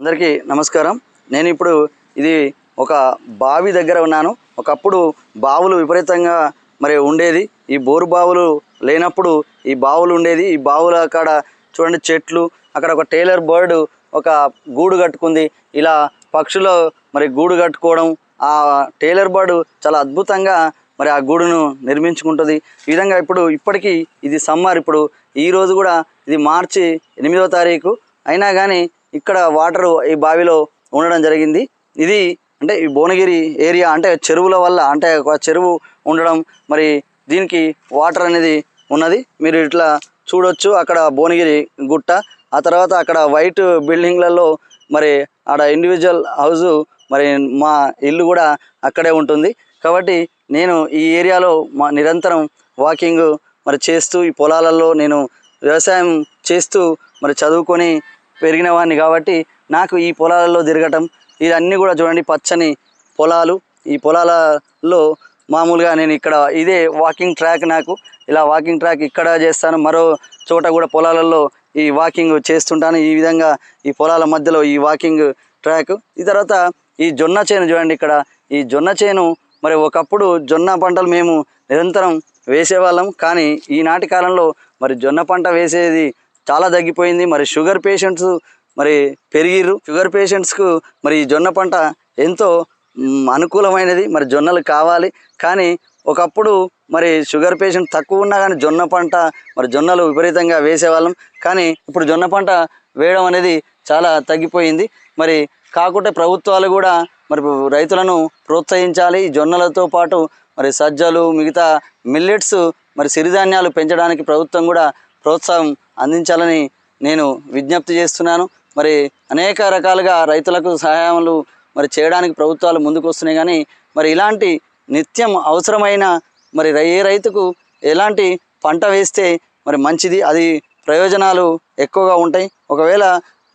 అందరికీ నమస్కారం. నేను ఇప్పుడు ఇది ఒక బావి దగ్గర ఉన్నాను. ఒకప్పుడు బావులు విపరీతంగా మరి ఉండేది. ఈ బోరు బావులు లేనప్పుడు ఈ బావులు ఉండేది. ఈ బావుల అక్కడ చూడండి చెట్లు అక్కడ ఒక టైలర్ బర్డ్ ఒక గూడు కట్టుకుంది. ఇలా పక్షులు మరి గూడు కట్టుకోవడం ఆ టైలర్ బర్డ్ చాలా అద్భుతంగా మరి ఆ గూడును నిర్మించుకుంటుంది. ఈ విధంగా ఇప్పుడు ఇప్పటికీ ఇది సమ్మర్. ఇప్పుడు ఈ రోజు కూడా ఇది మార్చి ఎనిమిదో తారీఖు. అయినా కానీ ఇక్కడ వాటర్ ఈ బావిలో ఉండడం జరిగింది. ఇది అంటే ఈ భువనగిరి ఏరియా అంటే చెరువుల వల్ల అంటే ఒక చెరువు ఉండడం మరి దీనికి వాటర్ అనేది ఉన్నది. మీరు ఇట్లా చూడొచ్చు అక్కడ భువనగిరి గుట్ట ఆ తర్వాత అక్కడ వైట్ బిల్డింగ్లలో మరి ఆడ ఇండివిజువల్ హౌస్ మరి మా ఇల్లు కూడా అక్కడే ఉంటుంది. కాబట్టి నేను ఈ ఏరియాలో మా నిరంతరం వాకింగ్ మరి చేస్తూ ఈ పొలాలలో నేను వ్యవసాయం చేస్తూ మరి చదువుకొని పెరిగిన వాడిని కాబట్టి నాకు ఈ పొలాలలో తిరగటం ఇవన్నీ కూడా చూడండి పచ్చని పొలాలు. ఈ పొలాలలో మామూలుగా నేను ఇక్కడ ఇదే వాకింగ్ ట్రాక్ నాకు. ఇలా వాకింగ్ ట్రాక్ ఇక్కడ చేస్తాను. మరో చోట కూడా పొలాలలో ఈ వాకింగ్ చేస్తుంటాను. ఈ విధంగా ఈ పొలాల మధ్యలో ఈ వాకింగ్ ట్రాక్ ఈ తర్వాత ఈ జొన్న చేను చూడండి ఇక్కడ. ఈ జొన్న చేను మరి ఒకప్పుడు జొన్న పంటలు మేము నిరంతరం వేసేవాళ్ళం. కానీ ఈనాటి కాలంలో మరి జొన్న పంట వేసేది చాలా తగ్గిపోయింది. మరి షుగర్ పేషెంట్స్ మరి పెరిగిర్రు. షుగర్ పేషెంట్స్కు మరి జొన్న పంట ఎంతో అనుకూలమైనది. మరి జొన్నలు కావాలి. కానీ ఒకప్పుడు మరి షుగర్ పేషెంట్ తక్కువ ఉన్నా కానీ జొన్న పంట మరి జొన్నలు విపరీతంగా వేసేవాళ్ళం. కానీ ఇప్పుడు జొన్న పంట వేయడం అనేది చాలా తగ్గిపోయింది. మరి కాకుంటే ప్రభుత్వాలు కూడా మరి రైతులను ప్రోత్సహించాలి. ఈ జొన్నలతో పాటు మరి సజ్జలు మిగతా మిల్లెట్స్ మరి సిరిధాన్యాలు పెంచడానికి ప్రభుత్వం కూడా ప్రోత్సాహం అందించాలని నేను విజ్ఞప్తి చేస్తున్నాను. మరి అనేక రకాలుగా రైతులకు సహాయాలు మరి చేయడానికి ప్రభుత్వాలు ముందుకు వస్తున్నాయి కానీ మరి ఇలాంటి నిత్యం అవసరమైన మరి ఏ రైతుకు ఎలాంటి పంట వేస్తే మరి మంచిది? అది ప్రయోజనాలు ఎక్కువగా ఉంటాయి. ఒకవేళ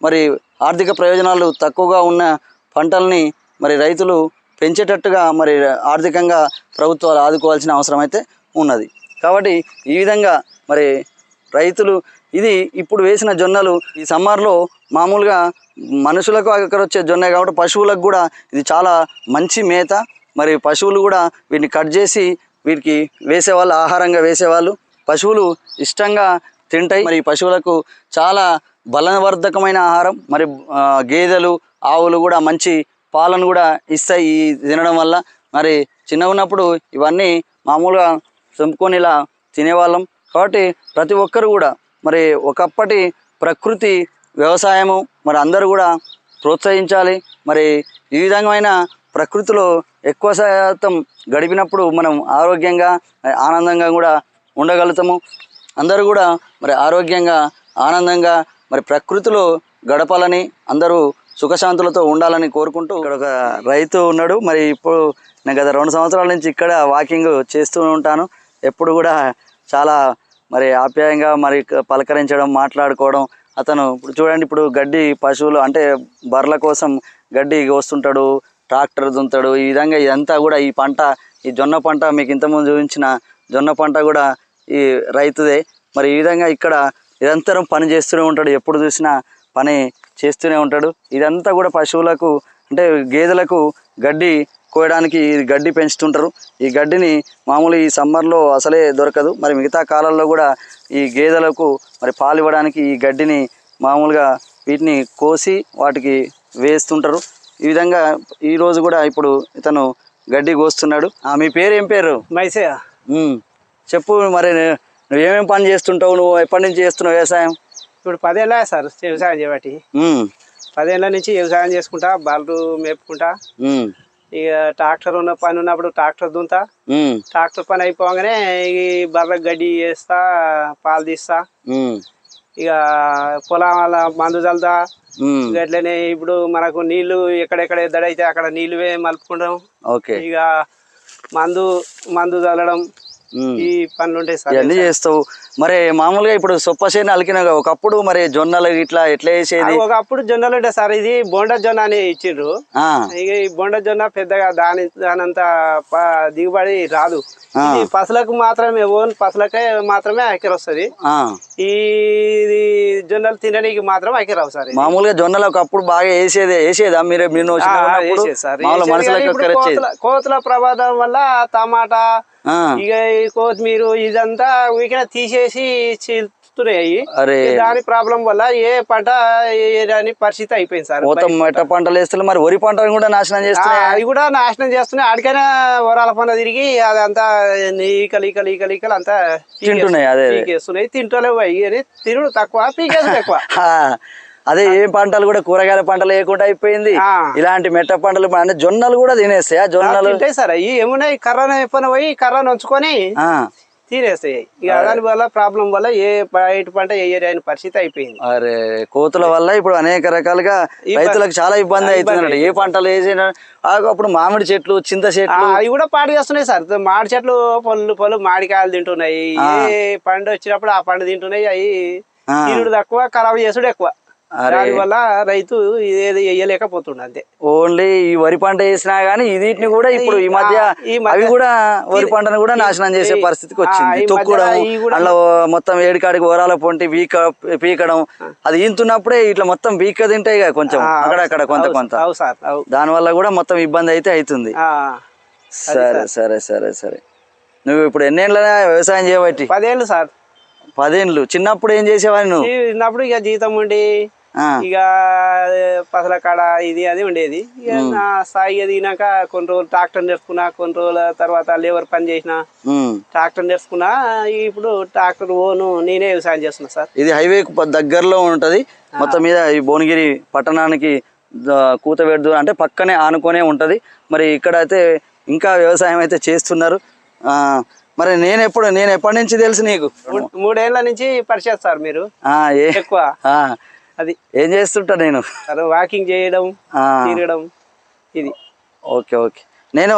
మరి ఆర్థిక ప్రయోజనాలు తక్కువగా ఉన్న పంటల్ని మరి రైతులు పెంచేటట్టుగా మరి ఆర్థికంగా ప్రభుత్వాలు ఆదుకోవాల్సిన అవసరం అయితే ఉన్నది. కాబట్టి ఈ విధంగా మరి రైతులు ఇది ఇప్పుడు వేసిన జొన్నలు ఈ సమ్మర్లో మామూలుగా మనుషులకు అక్కడ వచ్చే జొన్న కాబట్టి పశువులకు కూడా ఇది చాలా మంచి మేత. మరి పశువులు కూడా వీటిని కట్ చేసి వీటికి వేసేవాళ్ళు ఆహారంగా వేసేవాళ్ళు. పశువులు ఇష్టంగా తింటాయి. మరి పశువులకు చాలా బలవర్ధకమైన ఆహారం. మరి గేదెలు ఆవులు కూడా మంచి పాలను కూడా ఇస్తాయి ఈ తినడం వల్ల. మరి చిన్నగా ఉన్నప్పుడు ఇవన్నీ మామూలుగా చంపుకొని ఇలా తినేవాళ్ళం. కాబట్టి ప్రతి ఒక్కరు కూడా మరి ఒకప్పటి ప్రకృతి వ్యవసాయము మరి అందరూ కూడా ప్రోత్సహించాలి. మరి ఈ విధమైన ప్రకృతిలో ఎక్కువ శాతం గడిపినప్పుడు మనం ఆరోగ్యంగా ఆనందంగా కూడా ఉండగలుగుతాము. అందరూ కూడా మరి ఆరోగ్యంగా ఆనందంగా మరి ప్రకృతిలో గడపాలని అందరూ సుఖశాంతులతో ఉండాలని కోరుకుంటూ ఇక్కడ ఒక రైతు ఉన్నాడు. మరి ఇప్పుడు నేను గత రెండు సంవత్సరాల నుంచి ఇక్కడ వాకింగ్ చేస్తూ ఉంటాను. ఎప్పుడు కూడా చాలా మరి ఆప్యాయంగా మరి పలకరించడం మాట్లాడుకోవడం అతను ఇప్పుడు చూడండి ఇప్పుడు గడ్డి పశువులు అంటే బర్రెల కోసం గడ్డి వస్తుంటాడు ట్రాక్టర్ దుంతాడు ఈ విధంగా ఇదంతా కూడా ఈ పంట ఈ జొన్న పంట మీకు ఇంతకుముందు చూపించిన జొన్న పంట కూడా ఈ రైతుదే. మరి ఈ విధంగా ఇక్కడ నిరంతరం పని చేస్తూనే ఉంటాడు. ఎప్పుడు చూసినా పని చేస్తూనే ఉంటాడు. ఇదంతా కూడా పశువులకు అంటే గేదెలకు గడ్డి కోయడానికి ఈ గడ్డి పెంచుతుంటారు. ఈ గడ్డిని మామూలు ఈ సమ్మర్లో అసలే దొరకదు. మరి మిగతా కాలాల్లో కూడా ఈ గేదెలకు మరి పాలు ఇవ్వడానికి ఈ గడ్డిని మామూలుగా వీటిని కోసి వాటికి వేస్తుంటారు. ఈ విధంగా ఈ రోజు కూడా ఇప్పుడు ఇతను గడ్డి కోస్తున్నాడు. ఆ, మీ పేరు ఏం పేరు? మైసే ఉమ్. చెప్పు మరి నువ్వు ఏమేమి పని చేస్తుంటావు? నువ్వు ఎప్పటి నుంచి చేస్తున్నావు వ్యవసాయం? ఇప్పుడు పదేళ్ళ సార్ వ్యవసాయం చేయబట్టి. పదేళ్ళ నుంచి వ్యవసాయం చేసుకుంటా బర్రెలు మేపుకుంటా. ఇక ట్రాక్టర్ ఉన్న పని ఉన్నప్పుడు ట్రాక్టర్ దుంతా. ట్రాక్టర్ పని అయిపోగానే ఈ బర్రెలకు గడ్డి వేస్తా పాలు తీస్తా. ఇక పొలాల మందు. ఇక అట్లనే ఇప్పుడు మనకు నీళ్ళు ఎక్కడెక్కడ ఎద్దడైతే అక్కడ నీళ్ళు వే మలుపుకుంటాం. ఓకే. ఇక మందు మందు చల్లడం. ఈ పనులు ఉంటాయి సార్ ఇవన్నీ చేస్తావు. మరి మామూలుగా ఇప్పుడు సొప్ప చేను కదా, ఒకప్పుడు మరి జొన్నలు ఇట్లా ఎట్లా వేసేది ఒకప్పుడు జొన్నలు ఉంటాయి సార్ ఇది బోండా జొన్న అని ఇచ్చిండ్రు. ఇక ఈ బొండ జొన్న పెద్దగా దాని దానంత దిగుబడి రాదు. పసలకు మాత్రమే ఓన్ పసలకే మాత్రమే అక్కర వస్తుంది. ఈ ఇది జొన్నలు తినడానికి మాత్రం రావు సార్. మామూలుగా జొన్నలు ఒకప్పుడు బాగా వేసేది వేసేదా? మీరు మీరు కోతుల- ప్రభావం వల్ల టమాటా ఇక కొత్తిమీర ఇదంతా వీకిన తీసేసి చిల్తున్నాయి అరే. దాని ప్రాబ్లం వల్ల ఏ పంట పరిస్థితి అయిపోయింది సార్. మొత్తం మెట్ట పంటలు వేస్తున్నారు మరి వరి పంటను కూడా నాశనం చేస్తున్నాయి? అవి కూడా నాశనం చేస్తున్నాయి. ఆడికైనా వరాల పన్న తిరిగి అదంతా ఈకలు ఈకలు ఈకలు ఈకలు అంతా తింటున్నాయి అదే అదే. పీకేస్తున్నాయి. తింటలేవు అని తినుడు తక్కువ పీకేసుడు ఎక్కువ ఆ, అదే ఏ పంటలు కూడా కూరగాయల పంటలు వేయకుండా అయిపోయింది. ఇలాంటి మెట్ట పంటలు అంటే జొన్నలు కూడా తినేస్తాయి. ఆ జొన్నలు తింటాయి సార్. అవి ఏమున్నాయి? కర్రను ఎప్పున పోయి కర్రను ఉంచుకొని తినేస్తాయి. ఇక దాని వల్ల ప్రాబ్లం వల్ల ఏ బయట పంట వేయని పరిస్థితి అయిపోయింది. అరే కోతుల వల్ల ఇప్పుడు అనేక రకాలుగా రైతులకు చాలా ఇబ్బంది అవుతుంది ఏ పంటలు వేసినా అప్పుడు మామిడి చెట్లు చింత చెట్లు. అవి కూడా పాడు చేస్తున్నాయి సార్. మామిడి చెట్లు పళ్ళు పళ్ళు మామిడికాయలు తింటున్నాయి. ఏ పండు వచ్చినప్పుడు ఆ పండు తింటున్నాయి. అవి తక్కువ ఖరాబ్ చేసుడు ఎక్కువ. అరే. దాని వల్ల రైతు ఏది వేయలేకపోతుండ అంతే. ఓన్లీ ఈ వరి పంట వేసినా గానీ వీటిని కూడా ఇప్పుడు ఈ మధ్య అవి కూడా వరి పంటను కూడా నాశనం చేసే పరిస్థితికి వచ్చింది. తొక్కడం అందులో మొత్తం ఏడికాడికి ఓరాల పొంటి పీక పీకడం అది ఈంతున్నప్పుడే ఇట్లా మొత్తం పీక తింటాయి కదా కొంచెం అక్కడక్కడ కొంత కొంత. దాని వల్ల కూడా మొత్తం ఇబ్బంది అయితే అవుతుంది సరే సరే. సరే సరే నువ్వు ఇప్పుడు ఎన్నేళ్ళ వ్యవసాయం చేయబట్టి? పదేళ్ళు సార్. పదేళ్ళు చిన్నప్పుడు ఏం చేసేవాడిని నువ్వు? చిన్నప్పుడు ఇక జీతం ఉండి ఇక పసల కాడ ఇది అది ఉండేది. ఇక నా స్థాయి ఎదిగినాక కొన్ని రోజులు ట్రాక్టర్ నేర్చుకున్నా కొన్ని రోజుల తర్వాత లేబర్ పని చేసిన. ట్రాక్టర్ నేర్చుకున్నా ఇప్పుడు ట్రాక్టర్ ఓను నేనే వ్యవసాయం చేస్తున్నా సార్. ఇది హైవే దగ్గరలో ఉంటది. మొత్తం మీద ఈ భువనగిరి పట్టణానికి ద- కూతబెడుదు అంటే పక్కనే ఆనుకొనే ఉంటది. మరి ఇక్కడ అయితే ఇంకా వ్యవసాయం అయితే చేస్తున్నారు. ఆ, మరి నేను ఎప్పుడు నేను ఎప్పటి నుంచి తెలుసు నీకు? మూడు- మూడేళ్ళ నుంచి పరిచయం సార్ మీరు. ఎక్కువ. అది. ఏం చేస్తుంటా నేను? వాకింగ్ చేయడం తిరగడం ఇది. Okay okay. నేను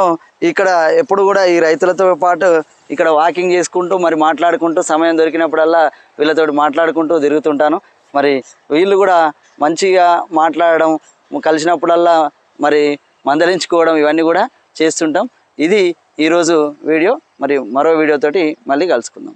ఇక్కడ ఎప్పుడు కూడా ఈ రైతులతో పాటు ఇక్కడ వాకింగ్ చేసుకుంటూ మరి మాట్లాడుకుంటూ సమయం దొరికినప్పుడల్లా వీళ్ళతో మాట్లాడుకుంటూ తిరుగుతుంటాను. మరి వీళ్ళు కూడా మంచిగా మాట్లాడడం కలిసినప్పుడల్లా మరి మందలించుకోవడం ఇవన్నీ కూడా చేస్తుంటాం. ఇది ఈరోజు వీడియో. మరి మరో వీడియోతోటి మళ్ళీ కలుసుకుందాం.